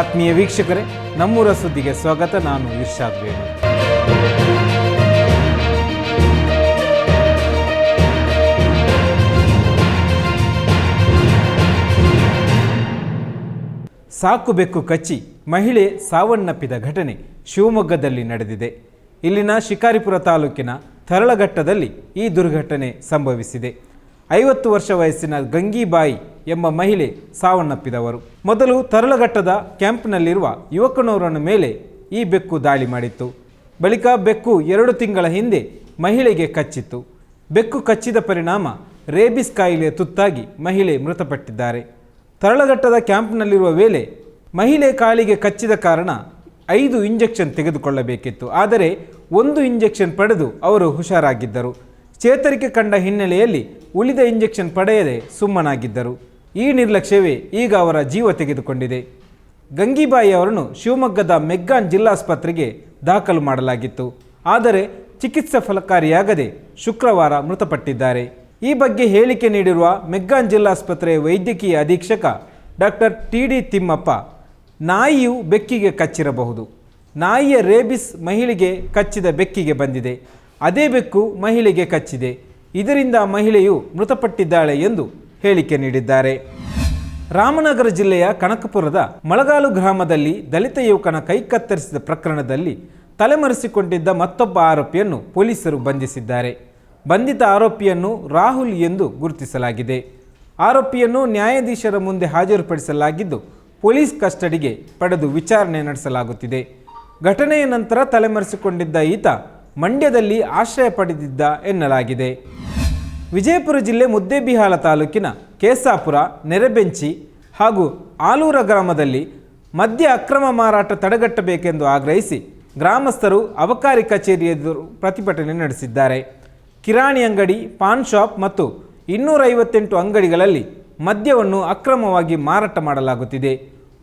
ಆತ್ಮೀಯ ವೀಕ್ಷಕರೇ, ನಮ್ಮೂರ ಸುದ್ದಿಗೆ ಸ್ವಾಗತ. ನಾನು ಇರ್ಷಾದ್ ವೇಣು ಸಾಕು ಬೆಕ್ಕು ಕಚ್ಚಿ ಮಹಿಳೆ ಸಾವನ್ನಪ್ಪಿದ ಘಟನೆ ಶಿವಮೊಗ್ಗದಲ್ಲಿ ನಡೆದಿದೆ. ಇಲ್ಲಿನ ಶಿಕಾರಿಪುರ ತಾಲೂಕಿನ ತರಳಘಟ್ಟದಲ್ಲಿ ಈ ದುರ್ಘಟನೆ ಸಂಭವಿಸಿದೆ. ಐವತ್ತು ವರ್ಷ ವಯಸ್ಸಿನ ಗಂಗೀಬಾಯಿ ಎಂಬ ಮಹಿಳೆ ಸಾವನ್ನಪ್ಪಿದವರು. ಮೊದಲು ತರಳಘಟ್ಟದ ಕ್ಯಾಂಪ್ನಲ್ಲಿರುವ ಯುವಕನವರನ ಮೇಲೆ ಈ ಬೆಕ್ಕು ದಾಳಿ ಮಾಡಿತ್ತು. ಬಳಿಕ ಬೆಕ್ಕು ಎರಡು ತಿಂಗಳ ಹಿಂದೆ ಮಹಿಳೆಗೆ ಕಚ್ಚಿತ್ತು. ಬೆಕ್ಕು ಕಚ್ಚಿದ ಪರಿಣಾಮ ರೇಬಿಸ್ ಕಾಯಿಲೆ ತುತ್ತಾಗಿ ಮಹಿಳೆ ಮೃತಪಟ್ಟಿದ್ದಾರೆ. ತರಳಘಟ್ಟದ ಕ್ಯಾಂಪ್ನಲ್ಲಿರುವ ವೇಳೆ ಮಹಿಳೆ ಕಾಲಿಗೆ ಕಚ್ಚಿದ ಕಾರಣ ಐದು ಇಂಜೆಕ್ಷನ್ ತೆಗೆದುಕೊಳ್ಳಬೇಕಿತ್ತು. ಆದರೆ ಒಂದು ಇಂಜೆಕ್ಷನ್ ಪಡೆದು ಅವರು ಹುಷಾರಾಗಿದ್ದರು. ಚೇತರಿಕೆ ಕಂಡ ಹಿನ್ನೆಲೆಯಲ್ಲಿ ಉಳಿದ ಇಂಜೆಕ್ಷನ್ ಪಡೆಯದೆ ಸುಮ್ಮನಾಗಿದ್ದರು. ಈ ನಿರ್ಲಕ್ಷ್ಯವೇ ಈಗ ಅವರ ಜೀವ ತೆಗೆದುಕೊಂಡಿದೆ. ಗಂಗೀಬಾಯಿ ಅವರನ್ನು ಶಿವಮೊಗ್ಗದ ಮೆಗ್ಗಾನ್ ಜಿಲ್ಲಾಸ್ಪತ್ರೆಗೆ ದಾಖಲು ಮಾಡಲಾಗಿತ್ತು. ಆದರೆ ಚಿಕಿತ್ಸೆ ಫಲಕಾರಿಯಾಗದೆ ಶುಕ್ರವಾರ ಮೃತಪಟ್ಟಿದ್ದಾರೆ. ಈ ಬಗ್ಗೆ ಹೇಳಿಕೆ ನೀಡಿರುವ ಮೆಗ್ಗಾನ್ ಜಿಲ್ಲಾಸ್ಪತ್ರೆಯ ವೈದ್ಯಕೀಯ ಅಧೀಕ್ಷಕ ಡಾಕ್ಟರ್ ಟಿ ಡಿ ತಿಮ್ಮಪ್ಪ, ನಾಯಿಯು ಬೆಕ್ಕಿಗೆ ಕಚ್ಚಿರಬಹುದು. ನಾಯಿಯ ರೇಬಿಸ್ ಮಹಿಳೆಗೆ ಕಚ್ಚಿದ ಬೆಕ್ಕಿಗೆ ಬಂದಿದೆ. ಅದೇ ಬೆಕ್ಕು ಮಹಿಳೆಗೆ ಕಚ್ಚಿದೆ. ಇದರಿಂದ ಮಹಿಳೆಯು ಮೃತಪಟ್ಟಿದ್ದಾಳೆ ಎಂದು ಹೇಳಿಕೆ ನೀಡಿದ್ದಾರೆ. ರಾಮನಗರ ಜಿಲ್ಲೆಯ ಕನಕಪುರದ ಮಳಗಾಲು ಗ್ರಾಮದಲ್ಲಿ ದಲಿತ ಯುವಕನ ಕೈ ಕತ್ತರಿಸಿದ ಪ್ರಕರಣದಲ್ಲಿ ತಲೆಮರೆಸಿಕೊಂಡಿದ್ದ ಮತ್ತೊಬ್ಬ ಆರೋಪಿಯನ್ನು ಪೊಲೀಸರು ಬಂಧಿಸಿದ್ದಾರೆ. ಬಂಧಿತ ಆರೋಪಿಯನ್ನು ರಾಹುಲ್ ಎಂದು ಗುರುತಿಸಲಾಗಿದೆ. ಆರೋಪಿಯನ್ನು ನ್ಯಾಯಾಧೀಶರ ಮುಂದೆ ಹಾಜರುಪಡಿಸಲಾಗಿದ್ದು ಪೊಲೀಸ್ ಕಸ್ಟಡಿಗೆ ಪಡೆದು ವಿಚಾರಣೆ ನಡೆಸಲಾಗುತ್ತಿದೆ. ಘಟನೆಯ ನಂತರ ತಲೆಮರೆಸಿಕೊಂಡಿದ್ದ ಈತ ಮಂಡ್ಯದಲ್ಲಿ ಆಶ್ರಯ ಪಡೆದಿದ್ದ ಎನ್ನಲಾಗಿದೆ. ವಿಜಯಪುರ ಜಿಲ್ಲೆ ಮುದ್ದೇಬಿಹಾಳ ತಾಲೂಕಿನ ಕೇಸಾಪುರ, ನೆರೆಬೆಂಚಿ ಹಾಗೂ ಆಲೂರ ಗ್ರಾಮದಲ್ಲಿ ಮದ್ಯ ಅಕ್ರಮ ಮಾರಾಟ ತಡೆಗಟ್ಟಬೇಕೆಂದು ಆಗ್ರಹಿಸಿ ಗ್ರಾಮಸ್ಥರು ಅಬಕಾರಿ ಕಚೇರಿ ಎದುರು ಪ್ರತಿಭಟನೆ ನಡೆಸಿದ್ದಾರೆ. ಕಿರಾಣಿ ಅಂಗಡಿ, ಪಾನ್ ಶಾಪ್ ಮತ್ತು ಇನ್ನೂರೈವತ್ತೆಂಟು ಅಂಗಡಿಗಳಲ್ಲಿ ಮದ್ಯವನ್ನು ಅಕ್ರಮವಾಗಿ ಮಾರಾಟ ಮಾಡಲಾಗುತ್ತಿದೆ.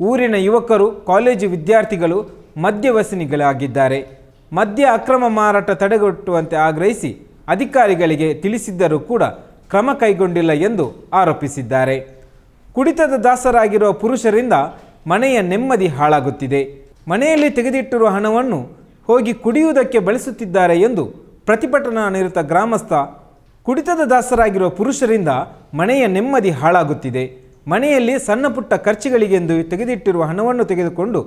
ಊರಿನ ಯುವಕರು, ಕಾಲೇಜು ವಿದ್ಯಾರ್ಥಿಗಳು ಮದ್ಯವ್ಯಸನಿಗಳಾಗಿದ್ದಾರೆ ಮದ್ಯ ಅಕ್ರಮ ಮಾರಾಟ ತಡೆಗಟ್ಟುವಂತೆ ಆಗ್ರಹಿಸಿ ಅಧಿಕಾರಿಗಳಿಗೆ ತಿಳಿಸಿದ್ದರೂ ಕೂಡ ಕ್ರಮ ಕೈಗೊಂಡಿಲ್ಲ ಎಂದು ಆರೋಪಿಸಿದ್ದಾರೆ. ಕುಡಿತದ ದಾಸರಾಗಿರುವ ಪುರುಷರಿಂದ ಮನೆಯ ನೆಮ್ಮದಿ ಹಾಳಾಗುತ್ತಿದೆ. ಮನೆಯಲ್ಲಿ ತೆಗೆದಿಟ್ಟಿರುವ ಹಣವನ್ನು ಹೋಗಿ ಕುಡಿಯುವುದಕ್ಕೆ ಬಳಸುತ್ತಿದ್ದಾರೆ ಎಂದು ಪ್ರತಿಭಟನಾ ನಿರತ ಗ್ರಾಮಸ್ಥ, ಕುಡಿತದ ದಾಸರಾಗಿರುವ ಪುರುಷರಿಂದ ಮನೆಯ ನೆಮ್ಮದಿ ಹಾಳಾಗುತ್ತಿದೆ. ಮನೆಯಲ್ಲಿ ಸಣ್ಣ ಪುಟ್ಟ ಖರ್ಚುಗಳಿಗೆಂದು ತೆಗೆದಿಟ್ಟಿರುವ ಹಣವನ್ನು ತೆಗೆದುಕೊಂಡು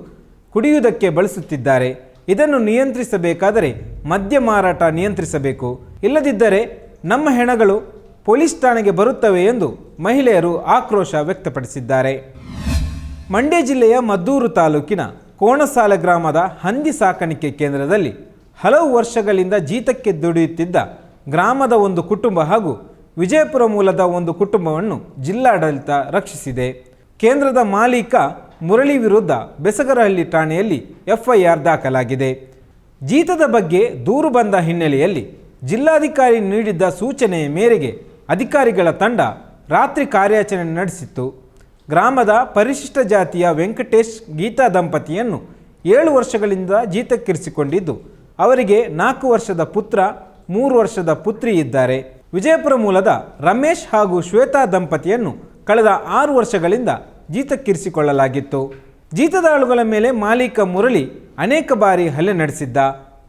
ಕುಡಿಯುವುದಕ್ಕೆ ಬಳಸುತ್ತಿದ್ದಾರೆ. ಇದನ್ನು ನಿಯಂತ್ರಿಸಬೇಕಾದರೆ ಮದ್ಯ ಮಾರಾಟ ನಿಯಂತ್ರಿಸಬೇಕು. ಇಲ್ಲದಿದ್ದರೆ ನಮ್ಮ ಹೆಣಗಳು ಪೊಲೀಸ್ ಠಾಣೆಗೆ ಬರುತ್ತವೆ ಎಂದು ಮಹಿಳೆಯರು ಆಕ್ರೋಶ ವ್ಯಕ್ತಪಡಿಸಿದ್ದಾರೆ. ಮಂಡ್ಯ ಜಿಲ್ಲೆಯ ಮದ್ದೂರು ತಾಲೂಕಿನ ಕೋಣಸಾಲ ಗ್ರಾಮದ ಹಂದಿ ಸಾಕಾಣಿಕೆ ಕೇಂದ್ರದಲ್ಲಿ ಹಲವು ವರ್ಷಗಳಿಂದ ಜೀತಕ್ಕೆ ದುಡಿಯುತ್ತಿದ್ದ ಗ್ರಾಮದ ಒಂದು ಕುಟುಂಬ ಹಾಗೂ ವಿಜಯಪುರ ಮೂಲದ ಒಂದು ಕುಟುಂಬವನ್ನು ಜಿಲ್ಲಾಡಳಿತ ರಕ್ಷಿಸಿದೆ. ಕೇಂದ್ರದ ಮಾಲೀಕ ಮುರಳಿ ವಿರುದ್ಧ ಬೆಸಗರಹಳ್ಳಿ ಠಾಣೆಯಲ್ಲಿ ಎಫ್ಐಆರ್ ದಾಖಲಾಗಿದೆ. ಜೀತದ ಬಗ್ಗೆ ದೂರು ಬಂದ ಹಿನ್ನೆಲೆಯಲ್ಲಿ ಜಿಲ್ಲಾಧಿಕಾರಿ ನೀಡಿದ್ದ ಸೂಚನೆಯ ಮೇರೆಗೆ ಅಧಿಕಾರಿಗಳ ತಂಡ ರಾತ್ರಿ ಕಾರ್ಯಾಚರಣೆ ನಡೆಸಿತ್ತು. ಗ್ರಾಮದ ಪರಿಶಿಷ್ಟ ಜಾತಿಯ ವೆಂಕಟೇಶ್ ಗೀತಾ ದಂಪತಿಯನ್ನು ಏಳು ವರ್ಷಗಳಿಂದ ಜೀತಕ್ಕಿರಿಸಿಕೊಂಡಿದ್ದು, ಅವರಿಗೆ ನಾಲ್ಕು ವರ್ಷದ ಪುತ್ರ, ಮೂರು ವರ್ಷದ ಪುತ್ರಿ ಇದ್ದಾರೆ. ವಿಜಯಪುರ ಮೂಲದ ರಮೇಶ್ ಹಾಗೂ ಶ್ವೇತಾ ದಂಪತಿಯನ್ನು ಕಳೆದ ಆರು ವರ್ಷಗಳಿಂದ ಜೀತಕ್ಕಿರಿಸಿಕೊಳ್ಳಲಾಗಿತ್ತು. ಜೀತದಾಳುಗಳ ಮೇಲೆ ಮಾಲೀಕ ಮುರಳಿ ಅನೇಕ ಬಾರಿ ಹಲ್ಲೆ ನಡೆಸಿದ್ದ.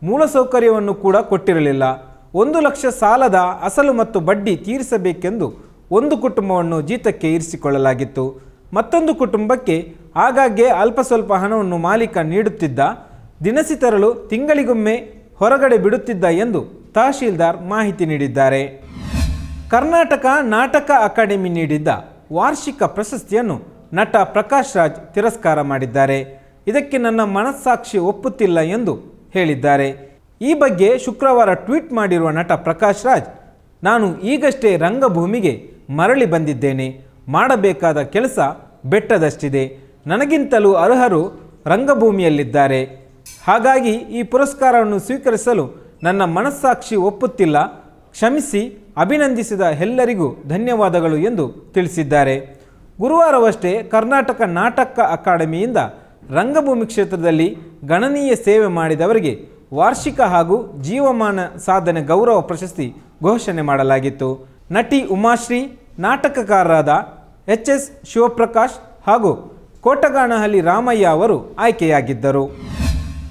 ಮೂಲಸೌಕರ್ಯವನ್ನು ಕೂಡ ಕೊಟ್ಟಿರಲಿಲ್ಲ. ಒಂದು ಲಕ್ಷ ಸಾಲದ ಅಸಲು ಮತ್ತು ಬಡ್ಡಿ ತೀರಿಸಬೇಕೆಂದು ಒಂದು ಕುಟುಂಬವನ್ನು ಜೀತಕ್ಕೆ ಇರಿಸಿಕೊಳ್ಳಲಾಗಿತ್ತು. ಮತ್ತೊಂದು ಕುಟುಂಬಕ್ಕೆ ಆಗಾಗ್ಗೆ ಅಲ್ಪ ಸ್ವಲ್ಪ ಹಣವನ್ನು ಮಾಲೀಕ ನೀಡುತ್ತಿದ್ದ, ದಿನಸಿ ತರಲು ತಿಂಗಳಿಗೊಮ್ಮೆ ಹೊರಗಡೆ ಬಿಡುತ್ತಿದ್ದ ಎಂದು ತಹಶೀಲ್ದಾರ್ ಮಾಹಿತಿ ನೀಡಿದ್ದಾರೆ. ಕರ್ನಾಟಕ ನಾಟಕ ಅಕಾಡೆಮಿ ನೀಡಿದ್ದ ವಾರ್ಷಿಕ ಪ್ರಶಸ್ತಿಯನ್ನು ನಟ ಪ್ರಕಾಶ್ ರಾಜ್ ತಿರಸ್ಕಾರ ಮಾಡಿದ್ದಾರೆ. ಇದಕ್ಕೆ ನನ್ನ ಮನಸ್ಸಾಕ್ಷಿ ಒಪ್ಪುತ್ತಿಲ್ಲ ಎಂದು ಹೇಳಿದ್ದಾರೆ. ಈ ಬಗ್ಗೆ ಶುಕ್ರವಾರ ಟ್ವೀಟ್ ಮಾಡಿರುವ ನಟ ಪ್ರಕಾಶ್ ರಾಜ್, ನಾನು ಈಗಷ್ಟೇ ರಂಗಭೂಮಿಗೆ ಮರಳಿ ಬಂದಿದ್ದೇನೆ. ಮಾಡಬೇಕಾದ ಕೆಲಸ ಬೆಟ್ಟದಷ್ಟಿದೆ. ನನಗಿಂತಲೂ ಅರ್ಹರು ರಂಗಭೂಮಿಯಲ್ಲಿದ್ದಾರೆ. ಹಾಗಾಗಿ ಈ ಪುರಸ್ಕಾರವನ್ನು ಸ್ವೀಕರಿಸಲು ನನ್ನ ಮನಸ್ಸಾಕ್ಷಿ ಒಪ್ಪುತ್ತಿಲ್ಲ. ಕ್ಷಮಿಸಿ, ಅಭಿನಂದಿಸಿದ ಎಲ್ಲರಿಗೂ ಧನ್ಯವಾದಗಳು ಎಂದು ತಿಳಿಸಿದ್ದಾರೆ. ಗುರುವಾರವಷ್ಟೇ ಕರ್ನಾಟಕ ನಾಟಕ ಅಕಾಡೆಮಿಯಿಂದ ರಂಗಭೂಮಿ ಕ್ಷೇತ್ರದಲ್ಲಿ ಗಣನೀಯ ಸೇವೆ ಮಾಡಿದವರಿಗೆ ವಾರ್ಷಿಕ ಹಾಗೂ ಜೀವಮಾನ ಸಾಧನೆ ಗೌರವ ಪ್ರಶಸ್ತಿ ಘೋಷಣೆ ಮಾಡಲಾಗಿತ್ತು. ನಟಿ ಉಮಾಶ್ರೀ, ನಾಟಕಕಾರರಾದ ಎಚ್ ಎಸ್ ಶಿವಪ್ರಕಾಶ್ ಹಾಗೂ ಕೋಟಗಾನಹಳ್ಳಿ ರಾಮಯ್ಯ ಅವರು ಆಯ್ಕೆಯಾಗಿದ್ದರು.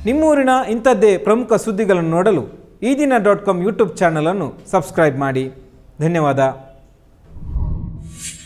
ನಿಮ್ಮೂರಿನ ಇಂಥದ್ದೇ ಪ್ರಮುಖ ಸುದ್ದಿಗಳನ್ನು ನೋಡಲು ಈ ದಿನ ಡಾಟ್ ಕಾಮ್ ಯೂಟ್ಯೂಬ್ ಚಾನಲನ್ನು ಸಬ್ಸ್ಕ್ರೈಬ್ ಮಾಡಿ. ಧನ್ಯವಾದ.